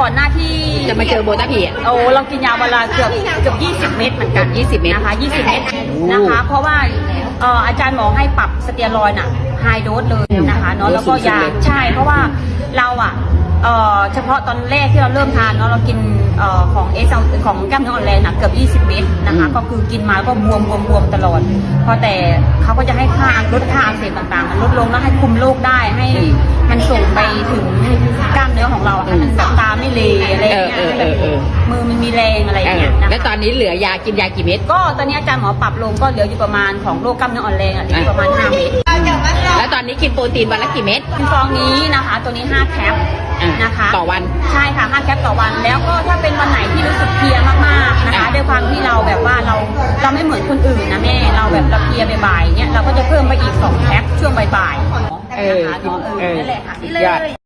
ก่อนหน้าที่จะมาเจอโบต้าพีอะโอ้เรากินยาวันละเกือบเกือบ20 เม็ดเหมือนกัน20เม็ดนะคะ20 เม็ดโอ้นะคะ เพราะว่าเอ่ออาจารย์หมอให้ปรับสเตียรอยด์น่ะไฮโดสเลยนะคะเนาะแล้วก็ยาใช่เพราะว่าเราอะเอ่อเฉพาะตอนแรกที่เราเริ่มทานเนาะเรากินเอ่อของเอสของแก้มเนื้ออ่อนแรงน่ะเกือบ20 เม็ดนะคะ ก็คือกินมาก็บวมบวมบวมตลอดพอแต่เขาก็จะให้ค่าลดค่าอักเสบต่างๆ มันลดลงแล้วให้คุมโรคได้ให้มันส่งไปถึง อย่างเงี้ยเออเออเออ มือมันมีแรงอะไรอเอย่างอเงี้ยนะคะแล้วตอนนี้เหลือยากินยากี่เม็ด ก็ตอนนี้อาจารย์หมอปรับลงก็เหลืออยู่ประมาณของโรคกล้ามเนื้ออ่อนแรงอะเหลืออยู่ประมาณ5เม็ดแล้วตอนนี้กินโปรตีนวันละกี่เม็ดซองนี้นะคะ ตัวนี้5แคปอะนะคะต่อวัน ใช่ค่ะ5แคปต่อวัน แล้วก็ถ้าเป็นวันไหนที่รู้สึกเพลียมากๆนะคะอะ ด้วยความที่เราแบบว่าเราเราไม่เหมือนคนอื่นนะแม่เราแบบเราเพลียบ่ายๆเนี่ยเราก็จะเพิ่มไปอีก2แคปช่วงบ่ายๆเออนะคะเนาะเอเอออนั่นแหละค่ะนี่เลยอดย